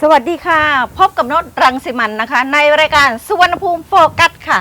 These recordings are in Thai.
สวัสดีค่ะ พบกับนดรังสิมันนะคะ ในรายการสุวรรณภูมิโฟกัสค่ะ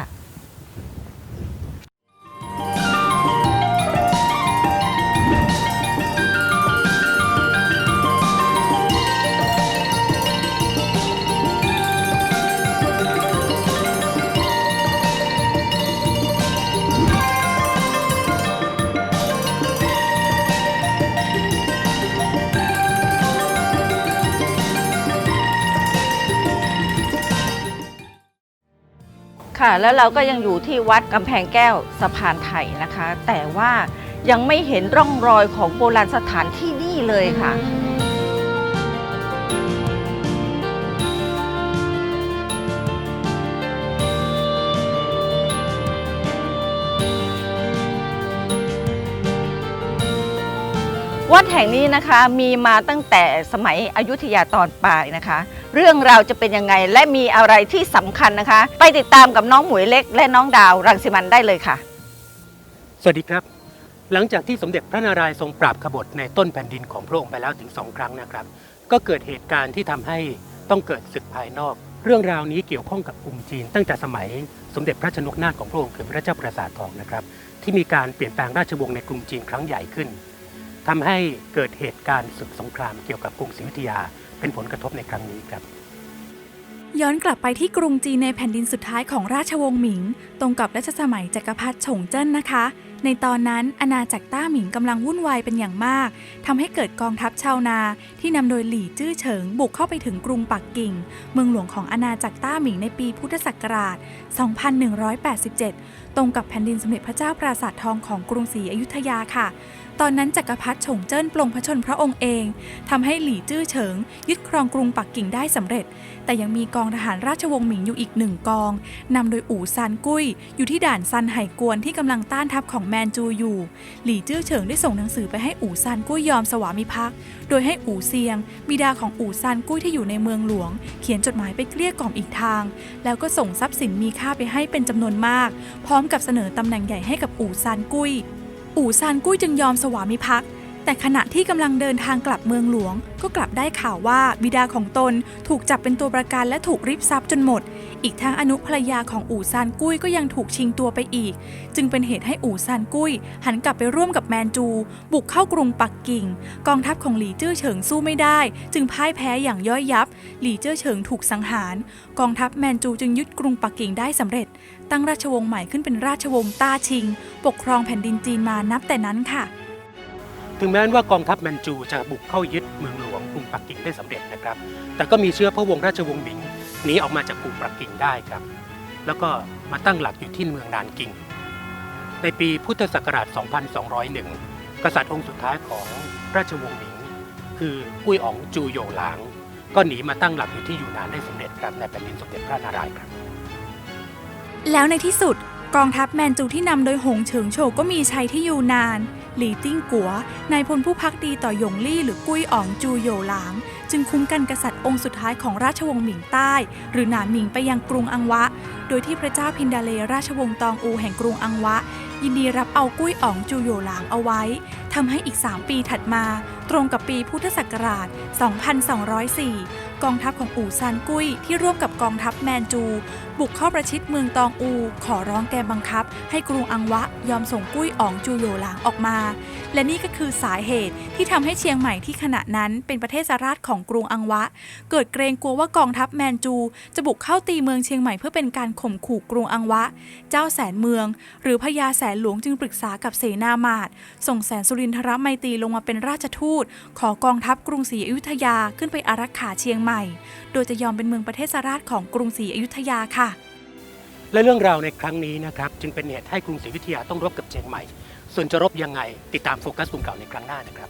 ค่ะ แล้วเราก็ยังอยู่ที่วัดกำแพงแก้วสะพานไทยนะคะ แต่ว่ายังไม่เห็นร่องรอยของโบราณสถานที่นี่เลยค่ะ แห่งนี้นะคะมีมาตั้งแต่สมัยอยุธยาตอนปลายนะคะ เรื่องราวจะเป็นยังไงและมีอะไรที่สำคัญนะคะ ไปติดตามกับน้องหมวยเล็ก และน้องดาวรังสิมันได้เลยค่ะ สวัสดีครับ หลังจากที่สมเด็จพระนารายณ์ทรงปราบขบฏในต้นแผ่นดินของพระองค์ไปแล้วถึงสองครั้งนะครับ ก็เกิดเหตุการณ์ที่ทำให้ต้องเกิดศึกภายนอก เรื่องราวนี้เกี่ยวข้องกับกรุงจีน ตั้งแต่สมัยสมเด็จพระชนกนาถของพระองค์คือพระเจ้าประสาททองนะครับ ที่มีการเปลี่ยนแปลงราชวงศ์ในกรุงจีนครั้งใหญ่ขึ้น ทำให้เกิดเหตุการณ์ศึกสงครามเกี่ยวกับกรุงศรีอยุธยา เป็นผลกระทบในครั้งนี้ครับ ย้อนกลับไปที่กรุงจีนในแผ่นดินสุดท้ายของราชวงศ์หมิง ตรงกับรัชสมัยจักรพรรดิฉงเจิ้นนะคะ ในตอนนั้นอาณาจักรต้าหมิงกำลังวุ่นวายเป็นอย่างมากทำให้เกิดกองทัพชาวนา ที่นำโดยหลี่จื้อเฉิงบุกเข้าไปถึงกรุงปักกิ่ง เมืองหลวงของอาณาจักรต้าหมิงในปีพุทธศักราช 2187 ตรงกับแผ่นดินสมเด็จพระเจ้าปราสาททองของกรุงศรีอยุธยาค่ะ ตอนนั้นจักรพรรดิฉงเจิ้นปลงพระชนพระองค์เองทำให้หลี่จื้อเฉิง ยึดครองกรุงปักกิ่งได้สำเร็จ แต่ยังมีกองทหารราชวงศ์หมิงอยู่อีกหนึ่งกองนำโดยอู่ซานกุ้ย อยู่ที่ด่านซันไห่กวนที่กำลังต้านทัพของแมนจูอยู่ หลี่จื้อเฉิงได้ส่งหนังสือไปให้อู่ซานกุ้ยยอมสวามิภักดิ์โดยให้อู่เซียง บิดาของอู่ซานกุ้ยที่อยู่ในเมืองหลวง เขียนจดหมายไปเกลี้ยกล่อมอีกทาง แล้วก็ส่งทรัพย์สินมีค่าไปให้เป็นจำนวนมาก พร้อมกับเสนอตำแหน่งใหญ่ให้กับอู่ซานกุ้ย อู่ซานกุ้ยจึงยอมสวามิภักดิ์แต่ขณะที่กำลังเดินทางกลับเมืองหลวง ก็กลับได้ข่าวว่าบิดาของตนถูกจับเป็นตัวประกันและถูกริบทรัพย์จนหมด อีกทั้งอนุภรรยาของอู่ซานกุ้ยก็ยังถูกชิงตัวไปอีก จึงเป็นเหตุให้อู่ซานกุ้ย หันกลับไปร่วมกับแมนจู บุกเข้ากรุงปักกิ่ง กองทัพของหลี่เจิ้อเฉิงสู้ไม่ได้ จึงพ่ายแพ้อย่างย่อยยับ หลี่เจิ้อเฉิงถูกสังหาร กองทัพแมนจูจึงยึดกรุงปักกิ่งได้สำเร็จ ตั้งราชวงศ์ใหม่ขึ้นเป็นราชวงศ์ต้าชิง ปกครองแผ่นดินจีนมานับแต่นั้นค่ะ ถึงแม้ว่ากองทัพแมนจูจะบุกเข้ายึดเมืองหลวงกรุงปักกิ่งได้สำเร็จนะครับ แต่ก็มีเชื้อพระวงศ์ราชวงศ์หมิงหนีออกมาจากกรุงปักกิ่งได้ครับ แล้วก็มาตั้งหลักอยู่ที่เมืองนานกิง ในปีพุทธศักราช 2201 กษัตริย์องค์สุดท้ายของราชวงศ์หมิง คือกุ้ยอ๋องจูโยหลาง ก็หนีมาตั้งหลักอยู่ที่ยูนนานได้สำเร็จครับในแผ่นดินสมเด็จพระนารายณ์ครับ แล้วในที่สุดกองทัพแมนจูที่นำโดยหงเฉิงโฉก็มีชัยที่ยูนาน หลีติ้งกัวนายพลผู้พักดีต่อหยงลี่หรือกุ้ยอ๋องจูโยหลาง จึงคุ้มกันกษัตริย์องค์สุดท้ายของราชวงศ์หมิงใต้ หรือหนานหมิงไปยังกรุงอังวะ โดยที่พระเจ้าพินดาเลราชวงศ์ตองอูแห่งกรุงอังวะ ยินดีรับเอากุ้ยอ๋องจูโยหลางเอาไว้ทำให้อีก 3 ปีถัดมา ตรงกับปีพุทธศักราช 2204 กองทัพของอู่ซานกุ้ยที่ร่วมกับกองทัพแมนจู บุกเข้าประชิดเมืองตองอู ขอร้องแกบังคับ ให้กรุงอังวะยอมส่งกุ้ยอ๋องจูโยหลางออกมา และนี่ก็คือสาเหตุที่ทำให้เชียงใหม่ที่ขณะนั้นเป็นประเทศสาราชของกรุงอังวะ เกิดเกรงกลัวว่ากองทัพแมนจู จะบุกเข้าตีเมืองเชียงใหม่เพื่อเป็นการข่มขู่กรุงอังวะ เจ้าแสนเมือง หรือพญาแสนหลวงจึงปรึกษากับเสนามาตส่งแสนสุรินทรไมตรีลงมาเป็นราชทูต ขอกองทัพกรุงศรีอยุธยาขึ้นไปอารักขาเชียงใหม่โดยจะยอมเป็นเมืองประเทศสาราชของกรุงศรีอยุธยาค่ะ และเรื่องราวในครั้งนี้นะครับจึงเป็นเหตุให้กรุงศรีอยุธยาต้องรบกับเชียงใหม่ ส่วนจะรบยังไงติดตามโฟกัสกลุ่มเก่าในครั้งหน้านะครับ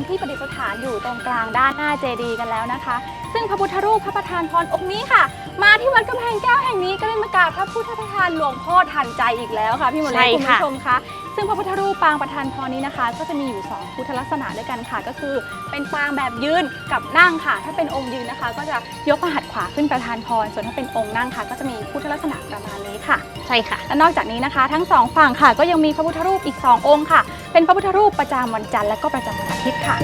านที่ประดิษฐานอยู่ตรงกลางด้านหน้าเจดีย์กันแล้วนะคะ ซึ่งพระพุทธรูปพระประธานพรองค์นี้ค่ะ มาที่วัดกำแพงแก้วแห่งนี้ก็ได้มากราบพระพุทธประธานหลวงพ่อทันใจอีกแล้วค่ะพี่หมดเลใช่ยคุณค่ะ ผู้ชมคะซึ่งพระพุทธรูปปางประธานพรนี้นะคะ ก็จะมีอยู่สองพุทธลักษณะด้วยกันค่ะ ก็คือเป็นปางแบบยืนกับนั่งค่ะ ถ้าเป็นองค์ยืนนะคะ ก็จะยกพระหัตถ์ขวาขึ้นประธานพรส่วนถ้าเป็นองค์นั่งค่ะ ก็จะมีพุทธลักษณะประมาณนี้ค่ะ ใช่ค่ะ และนอกจากนี้นะคะ ทั้งสองฝั่งค่ะก็ยังมีพระพุทธรูปอีก 2 องค์ค่ะเป็นพระพุทธรูปประจำวันจันทร์และก็ประจำวันอาทิตย์ค่ะ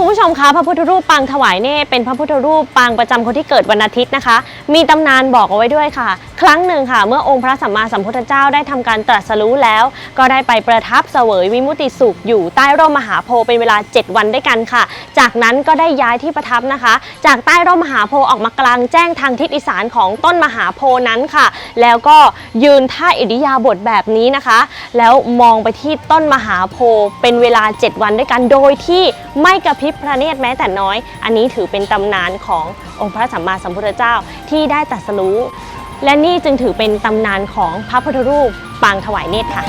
คุณผู้ชมคะพระพุทธรูปปางถวายเน่เป็นพระพุทธรูปปางประจำคนที่เกิดวันอาทิตย์นะคะ มีตำนานบอกเอาไว้ด้วยค่ะครั้งหนึ่งค่ะ เมื่อองค์พระสัมมาสัมพุทธเจ้าได้ทำการตรัสรู้แล้ว ก็ได้ไปประทับเสวยวิมุตติสุขอยู่ใต้ร่มมหาโพธิ์เป็นเวลา 7 วันด้วยกันค่ะ จากนั้นก็ได้ย้ายที่ประทับนะคะ จากใต้ร่มมหาโพธิ์ออกมากลางแจ้งทางทิศอีสานของต้นมหาโพธิ์นั้นค่ะ แล้วก็ยืนท่าอิริยาบถแบบนี้นะคะ แล้วมองไปที่ต้นมหาโพธิ์เป็นเวลา 7 วันด้วยกันโดยที่ไม่กระพริบพระเนตรแม้แต่น้อย อันนี้ถือเป็นตำนานขององค์พระสัมมาสัมพุทธเจ้าที่ได้ตรัสรู้ และนี่จึงถือเป็นตำนานของพระพุทธรูปปางถวายเนตรค่ะ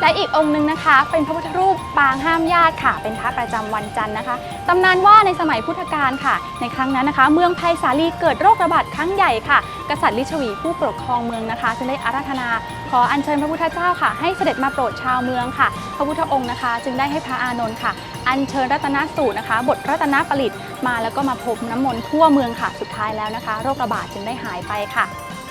และอีกองค์หนึ่งนะคะ เป็นพระพุทธรูปปางห้ามญาติค่ะ เป็นพระประจำวันจันทร์นะคะตำนานว่าในสมัยพุทธกาลค่ะ ในครั้งนั้นนะคะ เมืองไผ่สาลีเกิดโรคระบาดครั้งใหญ่ค่ะ กษัตริย์ลิชวีผู้ปกครองเมืองนะคะจึงได้อาราธนา ขออัญเชิญพระพุทธเจ้าค่ะ ให้เสด็จมาโปรดชาวเมืองค่ะ พระพุทธองค์นะคะ จึงได้ให้พระอานนท์ค่ะ อัญเชิญรัตนสูตรนะคะ บทรัตนปริตมาแล้วก็มาพรมน้ำมนต์ทั่วเมืองค่ะ สุดท้ายแล้วนะคะ โรคระบาดจึงได้หายไปค่ะ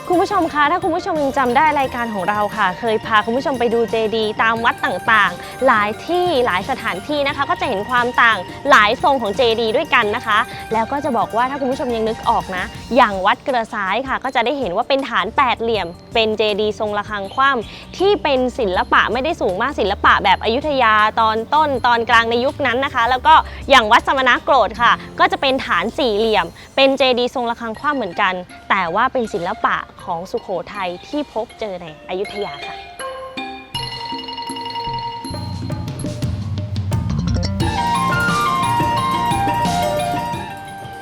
คุณผู้ชมคะถ้าคุณผู้ชมยังจำได้รายการของเราค่ะ เคยพาคุณผู้ชมไปดูเจดีย์ตามวัดต่างๆ หลายที่หลายสถานที่นะคะ ก็จะเห็นความต่างหลายทรงของเจดีย์ด้วยกันนะคะ แล้วก็จะบอกว่าถ้าคุณผู้ชมยังนึกออกนะ อย่างวัดกระซ้ายค่ะ ก็จะได้เห็นว่าเป็นฐานแปดเหลี่ยม เป็นเจดีย์ทรงระฆังคว่ำที่เป็นศิลปะไม่ได้สูงมากศิลปะแบบอยุธยาตอนต้นตอนกลางในยุคนั้นนะคะ แล้วก็อย่างวัดสมณโกรธค่ะ ก็จะเป็นฐานสี่เหลี่ยม เป็นเจดีย์ทรงระฆังคว่ำเหมือนกัน แต่ว่าเป็นศิลปะ ของสุโขทัยที่พบเจอในอยุธยาค่ะ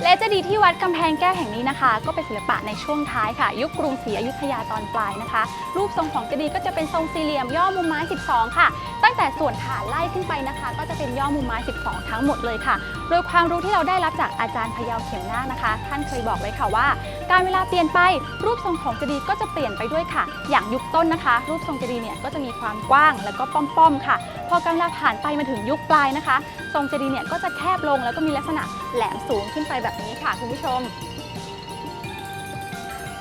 และเจดีย์ที่วัดกำแพงแก้วแห่งนี้นะคะ ก็เป็นศิลปะในช่วงท้ายค่ะ ยุคกรุงศรีอยุธยาตอนปลายนะคะ รูปทรงของเจดีย์ก็จะเป็นทรงสี่เหลี่ยมย่อมุมไม้ 12 ค่ะ ตั้งแต่ส่วนฐานไล่ขึ้นไปนะคะ ก็จะเป็นย่อมุมไม้ 12 ทั้งหมดเลยค่ะ โดยความรู้ที่เราได้รับจากอาจารย์พยาวเข็มนาคนะคะ ท่านเคยบอกไว้ค่ะว่า การเวลาเปลี่ยนไปรูปทรงของเจดีย์ก็จะเปลี่ยนไปด้วยค่ะ อย่างยุคต้นนะคะ รูปทรงเจดีย์เนี่ยก็จะมีความกว้างแล้วก็ป้อมๆค่ะ พอการเวลาผ่านไปมาถึงยุคปลายนะคะ ทรงเจดีย์เนี่ยก็จะแคบลงแล้วก็มีลักษณะแหลมสูงขึ้นไปแบบนี้ค่ะคุณผู้ชม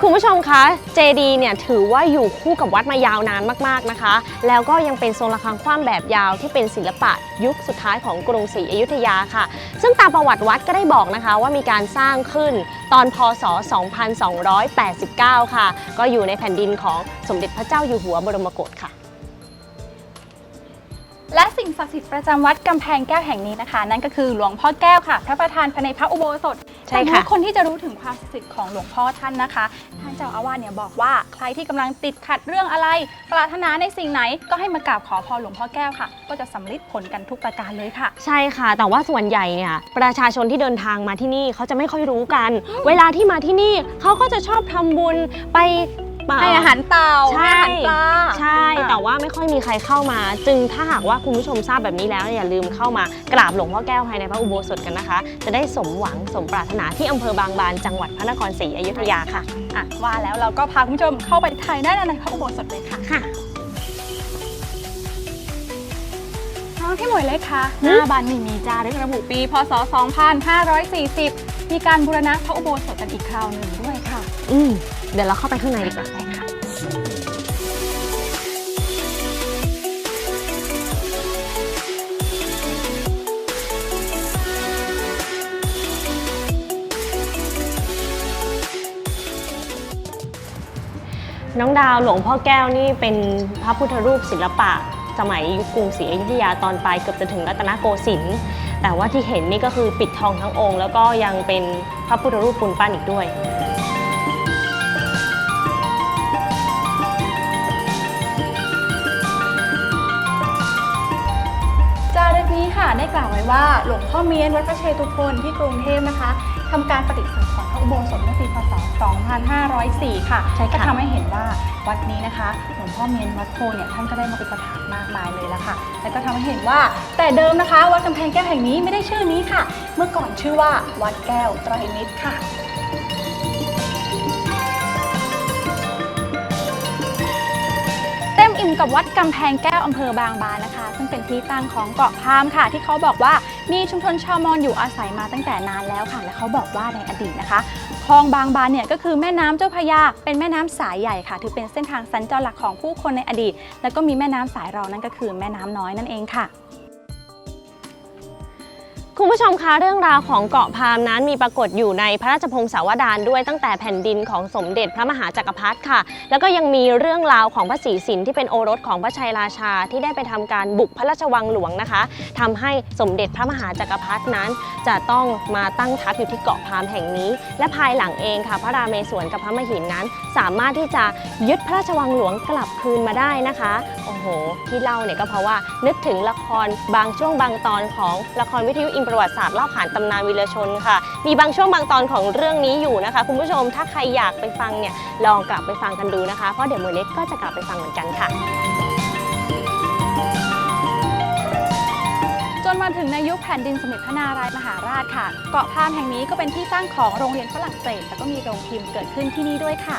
คุณผู้ชมคะเจดีเนี่ยถือว่าอยู่คู่กับวัดมายาวนานมากๆนะคะ แล้วก็ยังเป็นทรงระฆังคว่ำแบบยาวที่เป็นศิลปะยุคสุดท้ายของกรุงศรีอยุธยาค่ะ ซึ่งตามประวัติวัดก็ได้บอกนะคะว่ามีการสร้างขึ้นตอนพศ 2289 ค่ะ ก็อยู่ในแผ่นดินของสมเด็จพระเจ้าอยู่หัวบรมโกศค่ะ และสิ่งศักดิ์สิทธิ์ประจำวัดกำแพงแก้วแห่งนี้นะคะ นั่นก็คือหลวงพ่อแก้วค่ะ พระประธานภายในพระอุโบสถใช่ค่ะแต่ทุกคนที่จะรู้ถึงความศักดิ์สิทธิ์ของหลวงพ่อท่านนะคะ ท่านเจ้าอาวาสเนี่ยบอกว่าใครที่กำลังติดขัดเรื่องอะไร ปรารถนาในสิ่งไหนก็ให้มากราบขอพรหลวงพ่อแก้วค่ะ ก็จะสำลิดผลกันทุกประการเลยค่ะ ใช่ค่ะ แต่ว่าส่วนใหญ่เนี่ยประชาชนที่เดินทางมาที่นี่เขาจะไม่ค่อยรู้กัน เวลาที่มาที่นี่เขาก็จะชอบทำบุญไป เอ่อให้อาหารเต่าใช่ ให้อาหารปลาใช่ แต่ว่าไม่ค่อยมีใครเข้ามา จึงถ้าหากว่าคุณผู้ชมทราบแบบนี้แล้วอย่าลืมเข้ามากราบหลวงพ่อแก้วภายในพระอุโบสถกันนะคะ จะได้สมหวังสมปรารถนาที่อำเภอบางบานจังหวัดพระนครศรีอยุธยาค่ะ อะว่าแล้วเราก็พาคุณผู้ชมเข้าไปถ่ายได้านในพระอุโบสถเลยค่ะค่ะ น้องพี่หมวยเล็กคะหหืน้ามบานนี่มีจารึกระบุปีพศ 2540 มีการบูรณะพระอุโบสถกันอีกคราวหนึ่งด้วยค่ะ อืม เดี๋ยวเราเข้าไปข้างในดีกว่าค่ะน้องดาวหลวงพ่อแก้วนี่เป็นพระพุทธรูปศิลปะ สมัยยุคกรุงศรีอยุธยาตอนปลายเกือบจะถึงรัตนโกสินทร์แต่ว่าที่เห็นนี่ก็คือปิดทองทั้งองค์ แล้วก็ยังเป็นพระพุทธรูปปูนปั้นอีกด้วย ได้กล่าวไว้ว่าหลวงพ่อเมียนวัดพระเชตุพนที่กรุงเทพนะคะทำการปฏิสังขรณ์พระอุโบสถเมื่อปีพศ 2504 ค่ะใช่ค่ะ ก็ทำให้เห็นว่าวัดนี้นะคะ หลวงพ่อเมียนวัดโพเนี่ยท่านก็ได้มาอุปถัมภ์มากมายเลยละค่ะ แล้วก็ทำให้เห็นว่าแต่เดิมนะคะ วัดกำแพงแก้วแห่งนี้ไม่ได้ชื่อนี้ค่ะ เมื่อก่อนชื่อว่าวัดแก้วไตรมิตรค่ะ อิ่กับวัดกำแพงแก้วอำเภอบางบานนะคะ ซึ่งเป็นที่ตั้งของเกาะพามค่ะ ที่เขาบอกว่ามีชุมชนชาวมอญอยู่อาศัยมาตั้งแต่นานแล้วค่ะ และเขาบอกว่าในอดีตนะคะคลองบางบานเนี่ยก็คือแม่น้ำเจ้าพระยา เป็นแม่น้ำสายใหญ่ค่ะ ถือเป็นเส้นทางสัญจรหลักของผู้คนในอดีต แล้วก็มีแม่น้ำสายรองนั่นก็คือแม่น้ำน้อยนั่นเองค่ะ คุณผู้ชมคะเรื่องราวของเกาะพามนั้นมีปรากฏอยู่ในพระราชพงศาวดารด้วยตั้งแต่แผ่นดินของสมเด็จพระมหาจักรพรรดิค่ะ แล้วก็ยังมีเรื่องราวของพระศรีสินที่เป็นโอรสของพระชัยราชาที่ได้ไปทำการบุกพระราชวังหลวงนะคะทำให้สมเด็จพระมหาจักรพรรดินั้น จะต้องมาตั้งทัพอยู่ที่เกาะพามแห่งนี้ และภายหลังเองค่ะ พระราเมศวรกับพระมหินนั้น สามารถที่จะยึดพระราชวังหลวงกลับคืนมาได้นะคะโอ้โหที่เล่าเนี่ยก็เพราะว่านึกถึงละครบางช่วงบางตอนของละครวิทยุอิประวัติศาสตร์เล่าขานตำนานวีรชนค่ะ มีบางช่วงบางตอนของเรื่องนี้อยู่นะคะ คุณผู้ชมถ้าใครอยากไปฟังเนี่ยลองกลับไปฟังกันดูนะคะ เพราะเดี๋ยวโมเล็กก็จะกลับไปฟังเหมือนกันค่ะ จนมาถึงในยุคแผ่นดินสมเด็จพระนารายมหาราชค่ะ เกาะพามแห่งนี้ก็เป็นที่ตั้งของโรงเรียนฝรั่งเศส แล้วก็มีโรงพิมพ์เกิดขึ้นที่นี่ด้วยค่ะ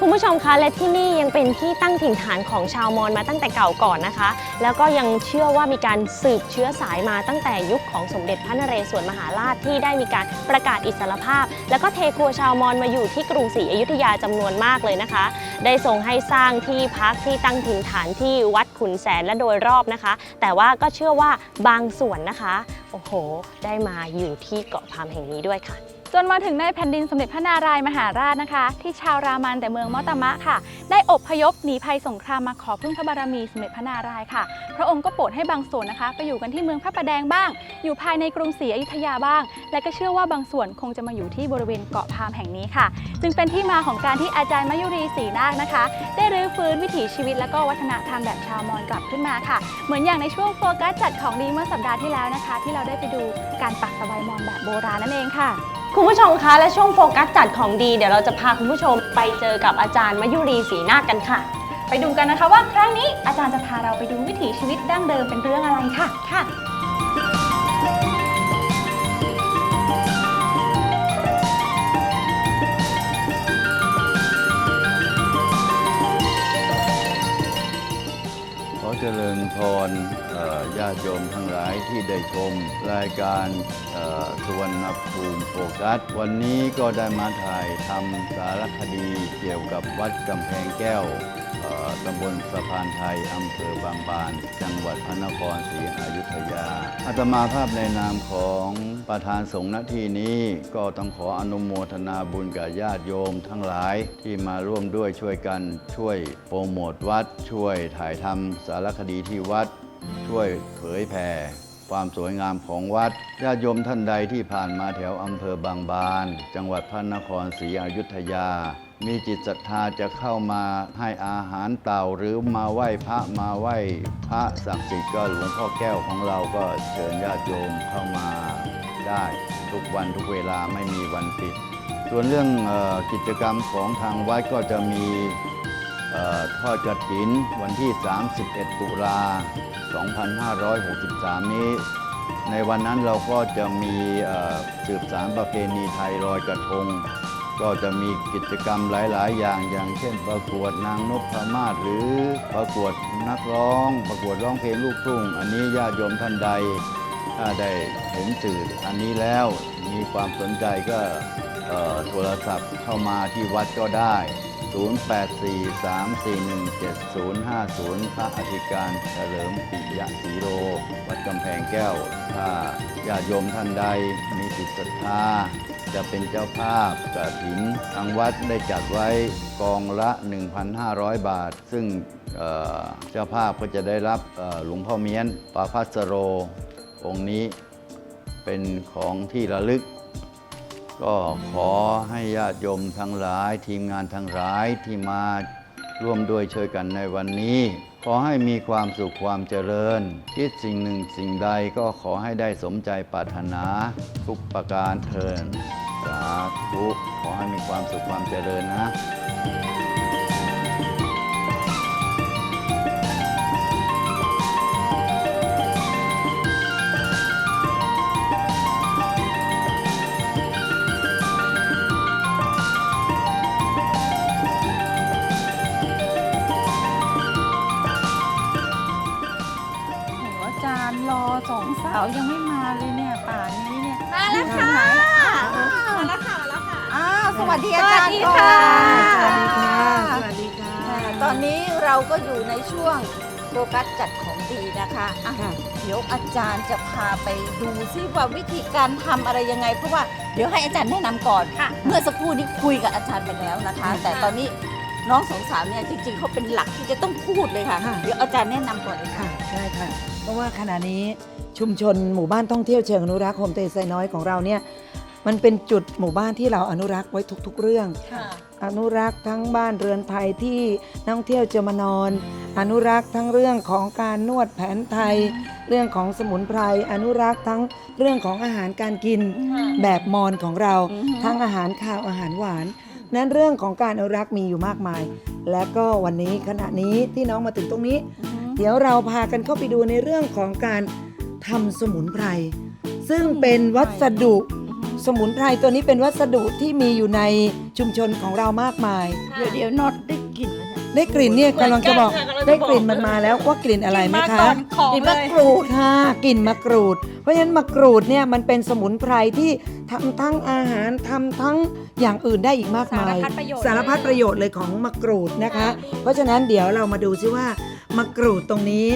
คุณผู้ชมคะและที่นี่ยังเป็นที่ตั้งถิ่นฐานของชาวมอญมาตั้งแต่เก่าก่อนนะคะ แล้วก็ยังเชื่อว่ามีการสืบเชื้อสายมาตั้งแต่ยุคของสมเด็จพระนเรศวรมหาราชที่ได้มีการประกาศอิสรภาพ แล้วก็เทครัวชาวมอญมาอยู่ที่กรุงศรีอยุธยาจำนวนมากเลยนะคะ ได้ทรงให้สร้างที่พักที่ตั้งถิ่นฐานที่วัดขุนแสนและโดยรอบนะคะ แต่ว่าก็เชื่อว่าบางส่วนนะคะโอ้โห ได้มาอยู่ที่เกาะพามแห่งนี้ด้วยค่ะ จนมาถึงในแผ่นดินสมเด็จพระนารายมหาราชนะคะ ที่ชาวรามันแต่เมืองมอตามะค่ะ ได้อพยพหนีภัยสงครามมาขอพึ่งพระบารมีสมเด็จพระนารายณ์ค่ะ พระองค์ก็โปรดให้บางส่วนนะคะ ไปอยู่กันที่เมืองพระประแดงบ้าง อยู่ภายในกรุงศรีอยุธยาบ้าง และก็เชื่อว่าบางส่วนคงจะมาอยู่ที่บริเวณเกาะพามแห่งนี้ค่ะ จึงเป็นที่มาของการที่อาจารย์มยุรีศรีนาคนะคะ ได้รื้อฟื้นวิถีชีวิตและก็วัฒนธรรมแบบชาวมอญกลับขึ้นมาค่ะ เหมือนอย่างในช่วงโฟกัสจัดของดีเมื่อสัปดาห์ที่แล้วนะคะ ที่เราได้ไปดูการปักสบายมอญแบบโบราณนั่นเองค่ะคุณผู้ชมคะและช่วงโฟกัสจัดของดีเดี๋ยวเราจะพาคุณผู้ชมไปเจอกับอาจารย์มยุรีศรีนาคกันค่ะ ไปดูกันนะคะว่าครั้งนี้อาจารย์จะพาเราไปดูวิถีชีวิตดั้งเดิมเป็นเรื่องอะไรค่ะค่ะ ขอเจริญพรเอ่อ ญาติโยมทั้งหลายที่ได้ชมรายการสุวรรณภูมิโฟกัส วันนี้ก็ได้มาถ่ายทำสารคดีเกี่ยวกับวัดกำแพงแก้วตำบลสะพานไทย อำเภอบางบาน จังหวัดพระนครศรีอยุธยา อาตมาภาพในนามของประธานสงฆ์ณที่นี้ก็ต้องขออนุโมทนาบุญกับญาติโยมทั้งหลายที่มาร่วมด้วยช่วยกันช่วยโปรโมทวัด ช่วยถ่ายทำสารคดีที่วัด ช่วยเผยแผ่ความสวยงามของวัดญาติโยมท่านใดที่ผ่านมาแถวอำเภอบางบาน จังหวัดพระนครศรีอยุธยา มีจิตศรัทธาจะเข้ามาให้อาหารเต่าหรือมาไหว้พระมาไหว้พระศักดิ์สิทธิ์ก็หลวงพ่อแก้วของเราก็เชิญญาติโยมเข้ามาได้ทุกวันทุกเวลาไม่มีวันปิด ส่วนเรื่องออกิจกรรมของทางวัดก็จะมี ทอดกระถินวันที่ 31 ตุลา 2563 นี้ ในวันนั้นเราก็จะมีสืบสารประเพณีไทยลอยกระทง ก็จะมีกิจกรรมหลาย ๆ อย่าง อย่างเช่น ประกวดนางนพมาศหรือประกวดนักร้อง ประกวดร้องเพลงลูกทุ่ง อันนี้ญาติโยมท่านใดถ้าได้เห็นสื่ออันนี้แล้วมีความสนใจก็โทรศัพท์เข้ามาที่วัดก็ได้ 0843417050 พระอธิการเฉลิมปิยะสีโร วัดกำแพงแก้ว ถ้าญาติโยมท่านใดมีจิตศรัทธา จะเป็นเจ้าภาพกฐินทางวัดได้จัดไว้กองละ 1,500 บาท ซึ่งเจ้าภาพก็จะได้รับหลวงพ่อเมียนปาพัสโรองค์นี้เป็นของที่ระลึก ก็ขอให้ญาติโยมทั้งหลาย ทีมงานทั้งหลายที่มาร่วมด้วยช่วยกันในวันนี้ ขอให้มีความสุขความเจริญ คิดสิ่งหนึ่งสิ่งใดก็ขอให้ได้สมใจปรารถนา ทุกประการเทินสาธุขอให้มีความสุขความเจริญนะาวยังไม่มาเลยเนี่ยป่านนี้เนี่ยมาแล้วค่ะอยู่ไหนมาแล้วค่ะมาแล้วค่ะอ้าวสวัสดีอาจารย์สวัสดีค่ะก่อนสวัสดีค่ะอ่าตอนนี้เราก็อยู่ในช่วงโฟกัสจัดของดีนะคะอะค่ะเดี๋ยวอาจารย์จะพาไปดูซิว่าวิธีการทำอะไรยังไง เพราะว่าเดี๋ยวให้อาจารย์แนะนำก่อนค่ะเมื่อสักครู่นี้คุยกับอาจารย์ไปแล้วนะคะ แต่ตอนนี้ น้องสองสาวเนี่ยจริง ๆเขาเป็นหลักที่จะต้องพูดเลยค่ะ ค่ะ เดี๋ยวอาจารย์แนะนำก่อนเลยค่ะ ค่ะได้ค่ะเพราะว่าขณะนี้ชุมชนหมู่บ้านท่องเที่ยวเชิงอนุรักษ์โฮมเตยไซน้อยของเราเนี่ยมันเป็นจุดหมู่บ้านที่เราอนุรักษ์ไว้ทุก ๆ เรื่อง อนุรักษ์ทั้งบ้านเรือนไทยที่นักท่องเที่ยวจะมานอน อนุรักษ์ทั้งเรื่องของการนวดแผนไทย เรื่องของสมุนไพรอนุรักษ์ทั้งเรื่องของอาหารการกิน แบบมอญของเรา อือฮึ ทั้งอาหารข้าวอาหารหวาน นั้นเรื่องของการอนุรักษ์มีอยู่มากมาย และก็วันนี้ขณะนี้ที่น้องมาถึงตรงนี้ เดี๋ยวเราพากันเข้าไปดูในเรื่องของการทำสมุนไพร ซึ่งเป็นวัสดุสมุนไพรตัวนี้เป็นวัสดุที่มีอยู่ในชุมชนของเรามากมาย เดี๋ยวเดี๋ยวน็อตได้กลิ่นแล้วเนี่ยได้กลิ่นเนี่ยกำลังจะบอกเหมือนกันค่ะได้กลิ่นมันมาแล้วว่ากลิ่นอะไรไหมคะ กลิ่นมะกรูดค่ะกลิ่นมะกรูด เพราะฉะนั้นมะกรูดเนี่ยมันเป็นสมุนไพรที่ทำทั้งอาหารทำทั้ง อย่างอื่นได้อีกมากมาย สารพัดประโยชน์สารพัดประโยชน์เลยของมะกรูดนะคะ เพราะฉะนั้นเดี๋ยวเรามาดูซิว่ามะกรูดตรงนี้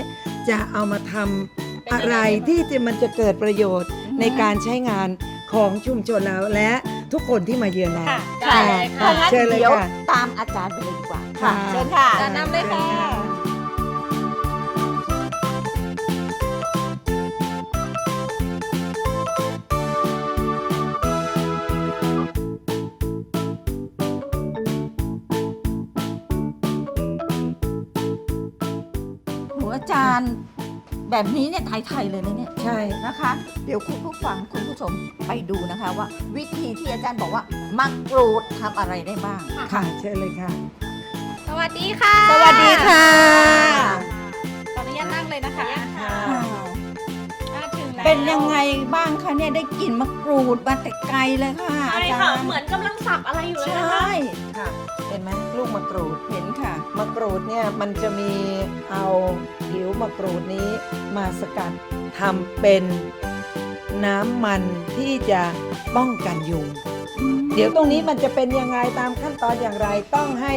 จะเอามาทำอะไรที่จะมันจะเกิดประโยชน์ในการใช้งานของชุมชนเราและทุกคนที่มาเยือนเรา ค่ะค่ะได้เลยค่ะถ้างั้นเชิญเลยเดี๋ยวค่ะ ตามอาจารย์ไปเลยดีกว่า ค่ะ เชิญค่ะอาจารย์นำเลยค่ะ อาจารย์แบบนี้เนี่ยไทยๆเลยนะเนี่ยใช่นะคะ เดี๋ยวคุณผู้ฟังคุณผู้ชมไปดูนะคะว่า วิธีที่อาจารย์บอกว่ามักกรูดทำอะไรได้บ้าง ค่ะเชิญเลยค่ะ สวัสดีค่ะ สวัสดีค่ะ ขออนุญาตนั่งเลยนะคะมาถึง แล้วเป็นยังไงบ้างคะเนี่ยได้กลิ่นมะกรูดมาแต่ไกลเลยค่ะใช่อาจาค่ะ รย์เหมือนกำลังสับอะไรอยู่เลยใชนะคะ่ค่ะ เห็นไหมลูกมะกรูด เห็นค่ะ มะกรูดเนี่ยมันจะมีเอาผิวมะกรูดนี้มาสกัดทำเป็นน้ำมันที่จะป้องกันยุง เดี๋ยวตรงนี้มันจะเป็นยังไงตามขั้นตอนอย่างไรต้องให้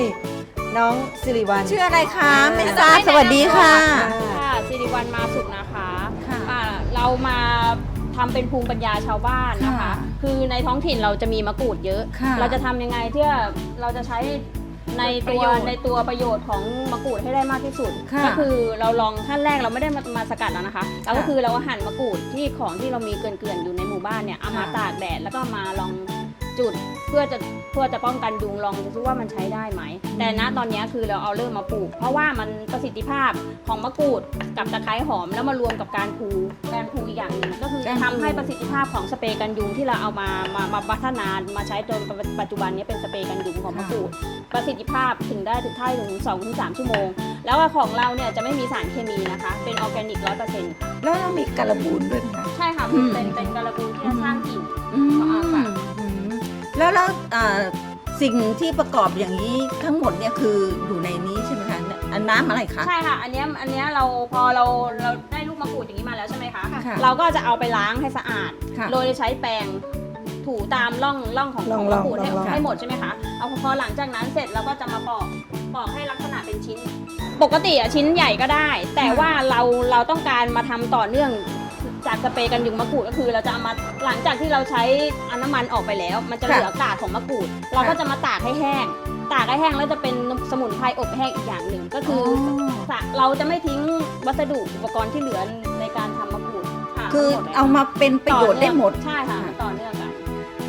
น้องสิริวัลชื่ออะไรคะไม่ทราบสวัสดีค่ะค่ะ สิริวัลมาสุขนะคะค่ะอ่าเรามาทำเป็นภูมิปัญญาชาวบ้านนะคะ ค่ะคือในท้องถิ่นเราจะมีมะกรูดเยอะ ค่ะเราจะทำยังไงที่เราจะใช้ในประตัวโยชน์ในตัวประโยชน์ของมะกรูดให้ได้มากที่สุด ค่ะก็คือเราลองขั้นแรกเราไม่ได้มามาสกัดแล้วนะคะเราก็ค่ะคือเราหั่นมะกรูดที่ของที่เรามีเกลื่อนๆอยู่ในหมู่บ้านเนี่ยเอามาค่ะ ตากแดดแล้วก็มาลองจุดเพื่อจะเพื่อจะป้องกันยุงลองดูซิว่ามันใช้ได้ไหม แต่ณตอนนี้คือเราเอาเริ่มมาปลูก เพราะว่ามันประสิทธิภาพของมะกรูดกับตะไคร้หอมแล้วมารวมกับการพูการพูอีกอย่างหนึ่งก็คือการพู ทำให้ประสิทธิภาพของสเปรย์กันยุงที่เราเอามามามาพัฒนามาใช้จนปัจจุบันนี้เป็นสเปรย์กันยุงของมะกรูด ประสิทธิภาพถึงได้ถึงได้ถึง2ถึง3ชั่วโมง แล้วก็ของเราเนี่ยจะไม่มีสารเคมีนะคะ เป็นออร์แกนิกร้อยเปอร์เซ็นต์ค่ะแล้วเรามีการะบูนด้วยไหมคะ ใช่ค่ะอืม เป็นเป็นการะบูนที่จะสร้างกลิ่น อืมก็เอาค่ะอืม แล้วแล้วอ่าสิ่งที่ประกอบอย่างนี้ทั้งหมดเนี่ยคืออยู่ในนี้ใช่ไหมคะอันน้ำอะไรคะ ใช่ค่ะ อันเนี้ยอันเนี้ยเราพอเราเราได้ลูกมะกรูดอย่างนี้มาแล้วใช่ไหมคะ ค่ะเราก็จะเอาไปล้างให้สะอาด ค่ะโดยใช้แปรงถูตามร่องร่องของร่ขอองงมะกรูดให้ร่อง ให้หมดใช่ไหมคะ เอาพอหลังจากนั้นเสร็จเราก็จะมาปอกปอกให้ลักษณะเป็นชิ้น ปกติอะชิ้นใหญ่ก็ได้ แต่ว่าเราเราต้องการมาทำต่อเนื่อง จากสเปรย์กันยุงมะกรูดก็คือ เราจะเอามาหลังจากที่เราใช้เอาน้ำมันออกไปแล้ว มันจะเหลือกากของมะกรูด เราก็จะมาตากให้แห้ง ตากให้แห้งแล้วจะเป็นสมุนไพรอบแห้งอีกอย่างหนึ่งก็คืออสะเราจะไม่ทิ้งวัสดุอุปกรณ์ที่เหลือในการทำมะกรูดค่ะคือทั้งหดลยเอามาเป็นประโยชน์ได้หมด ใช่ค่ะต่อเนื่องกัน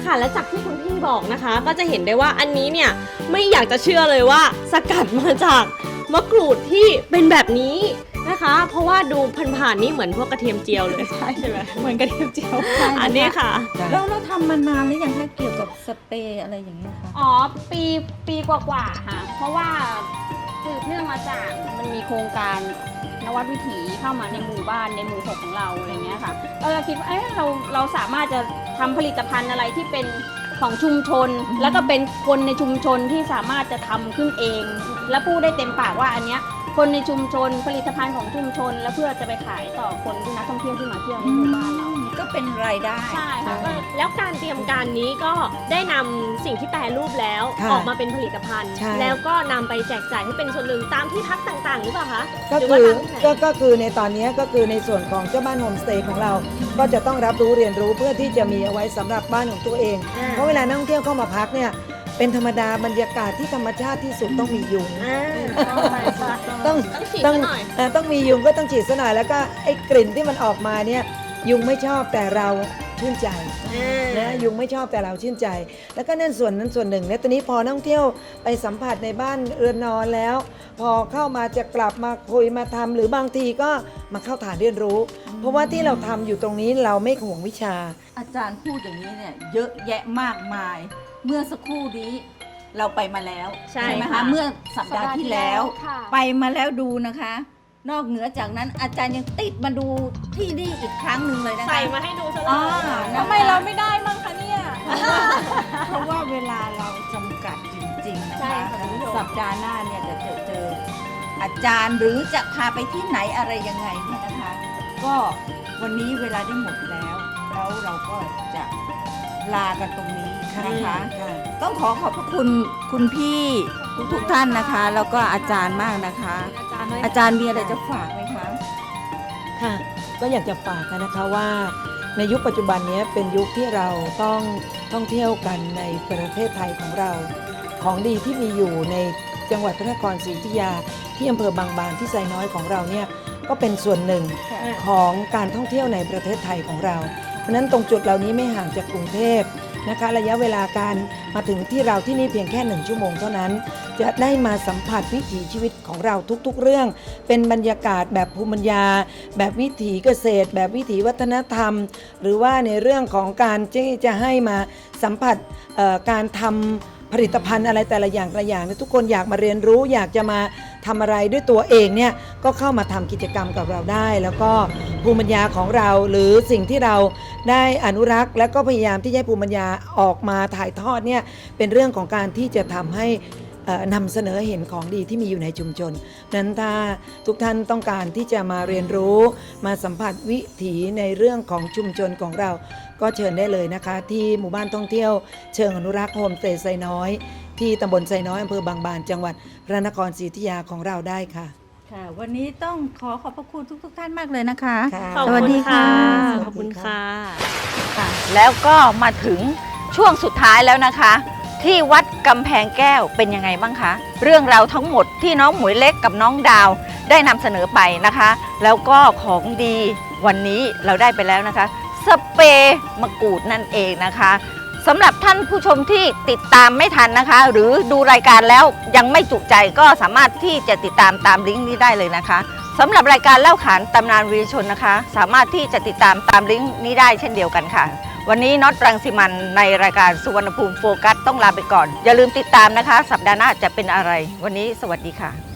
ค่ะและจากที่คุณพี่บอกนะคะ ก็จะเห็นได้ว่าอันนี้เนี่ยไม่อยากจะเชื่อเลยว่าสกัดมาจากมะกรูดที่เป็นแบบนี้ นะคะ เพราะว่าดูผ่านๆนี่เหมือนพวกกระเทียมเจียวเลยใช่ใช่ไหมเหมือนกระเทียมเจียวอันนี้ค่ะ แล้วเราทำมานานหรือยังคะเกี่ยวกับสเปรย์อะไรอย่างเงี้ยคะอ๋อปีปีกว่าๆค่ะ เพราะว่าสืบเนื่องมาจากมันมีโครงการนวัดวิถีเข้ามาในหมู่บ้านในหมู่หกของเราอะไรเงี้ยค่ะก็เราคิดว่าเอ๊ะเราเราสามารถจะทำผลิตภัณฑ์อะไรที่เป็นของชุมชน แล้วก็เป็นคนในชุมชนที่สามารถจะทำขึ้นเอง และพูดได้เต็มปากว่าอันเนี้ย คนในชุมชนผลิตภัณฑ์ของชุมชน แล้วเพื่อจะไปขายต่อคนที่นักท่องเที่ยวที่มาเที่ยวในหมู่บ้านเราก็เป็นรายได้ ใช่ค่ะก็แล้วการเตรียมการนี้ก็ได้นำสิ่งที่แปรรูปแล้วค่ะออกมาเป็นผลิตภัณฑ์ ใช่ แล้วก็นำไปแจกจ่ายให้เป็นส่วนหนึ่งตามที่พักต่างๆ หรือเปล่าคะก็หรืคือว่าตามที่ไหนก็ก็คือในตอนนี้ก็คือในส่วนของเจ้าบ้านโฮมสเตย์ของเรา ก็จะต้องรับรู้เรียนรู้เพื่อที่จะมีเอาไว้สำหรับบ้านของตัวเอง อ่า เพราะเวลานักท่องเที่ยวเข้ามาพักเนี่ย เป็นธรรมดาบรรยากาศที่ธรรมชาติที่สุดต้องมียุงอ่าต้องต้องฉีดต้องซะหน่อย เอ่อต้องมียุงก็ต้องฉีดซะหน่อยแล้วก็ไอ้กลิ่นที่มันออกมาเนี่ยยุงไม่ชอบแต่เราชื่นใจนะยุงไม่ชอบแต่เราชื่นใจ แล้วก็นั่นส่วนนั้นส่วนหนึ่งเนี่ยตอนนี้พอนักท่องเที่ยวไปสัมผัสในบ้านเรือนนอนแล้ว พอเข้ามาจะกลับมาคุยมาทำหรือบางทีก็มาเข้าฐานเรียนรู้ เพราะว่าที่เราทำอยู่ตรงนี้เราไม่ห่วงวิชา อาจารย์พูดอย่างนี้เนี่ยเยอะแยะมากมาย เมื่อสักครู่นี้เราไปมาแล้วใช่ไหมค่ะ คะเมื่อสัปดาห์ที่แล้ว ค่ะไปมาแล้วดูนะคะ นอกเหนือจากนั้นอาจารย์ยังติดมาดูที่นี่อีกครั้งหนึ่งเลยนะคะ ใส่มาให้ดูซะเลอ่า ยทำไมเราไม่ได้มั่งคะเนี่ย เพราะว่าเวลาเราจำกัดจริงๆนะใช่คะค่ะคุณผู้ชม สัปดาห์หน้าเนี่ยจะเจอเจออาจารย์หรือจะพาไปที่ไหนอะไรยังไงเนี่ยนะคะ ก็วันนี้เวลาได้หมดแล้ว แล้วเราก็จะลากันตรงนี้ นะคะ ต้องขอขอบพระคุณคุณพี่ทุกๆท่านนะคะ แล้วก็อาจารย์มากนะคะ อาจารย์มีอะไรจะฝากไหมคะค่ะก็อยากจะฝากกันนะคะว่าในยุคปัจจุบันนี้เป็นยุคที่เราต้องท่องเที่ยวกันในประเทศไทยของเรา ของดีที่มีอยู่ในจังหวัดพระนครศรีอยุธยาที่อำเภอบางบานที่ไซน้อยของเราเนี่ยก็เป็นส่วนหนึ่งของการท่องเที่ยวในประเทศไทยของเรา เพราะฉะนั้นตรงจุดเหล่านี้ไม่ห่างจากกรุงเทพ นะคะ ระยะเวลาการมาถึงที่เราที่นี่เพียงแค่หนึ่งชั่วโมงเท่านั้น จะได้มาสัมผัสวิถีชีวิตของเราทุกๆ เรื่อง เป็นบรรยากาศแบบภูมิปัญญา แบบวิถีเกษตร แบบวิถีวัฒนธรรม หรือว่าในเรื่องของการที่จะให้มาสัมผัสการทำ ผลิตภัณฑ์อะไรแต่ละอย่างแต่ละอย่างเนี่ยทุกคนอยากมาเรียนรู้ อยากจะมาทำอะไรด้วยตัวเองเนี่ยก็เข้ามาทำกิจกรรมกับเราได้ แล้วก็ภูมิปัญญาของเราหรือสิ่งที่เราได้อนุรักษ์ และก็พยายามที่จะให้ภูมิปัญญาออกมาถ่ายทอดเนี่ยเป็นเรื่องของการที่จะทำให้ เอ่อนำเสนอเห็นของดีที่มีอยู่ในชุมชน นั้นถ้าทุกท่านต้องการที่จะมาเรียนรู้ มาสัมผัสวิถีในเรื่องของชุมชนของเรา ก็เชิญได้เลยนะคะ ที่หมู่บ้านท่องเที่ยวเชิงอนุรักษ์โฮมสเตย์ไซน้อย ที่ตำบลไซน้อยอำเภอบางบาน จังหวัดพระนครศรีอยุธยาของเราได้ค่ะ ค่ะ วันนี้ต้องขอขอบพระคุณทุกๆท่านมากเลยนะคะ ค่ะ ขอบสวัสคุณดีค่ะค่ะขอบคุณค่ะแล้วก็มาถึงช่วงสุดท้ายแล้วนะคะ ที่วัดกำแพงแก้วเป็นยังไงบ้างคะ เรื่องราวทั้งหมดที่น้องหมวยเล็กกับน้องดาวได้นำเสนอไปนะคะ แล้วก็ของดีวันนี้เราได้ไปแล้วนะคะ สเปรย์มะกรูดนั่นเองนะคะสำหรับท่านผู้ชมที่ติดตามไม่ทันนะคะ หรือดูรายการแล้วยังไม่จุใจก็สามารถที่จะติดตามตามลิงก์นี้ได้เลยนะคะสำหรับรายการเล่าขานตำนานวีรชนนะคะ สามารถที่จะติดตามตามลิงก์นี้ได้เช่นเดียวกันค่ะ วันนี้น็อตรังสิมันในรายการสุวรรณภูมิโฟกัสต้องลาไปก่อน อย่าลืมติดตามนะคะ สัปดาห์หน้าจะเป็นอะไร วันนี้สวัสดีค่ะ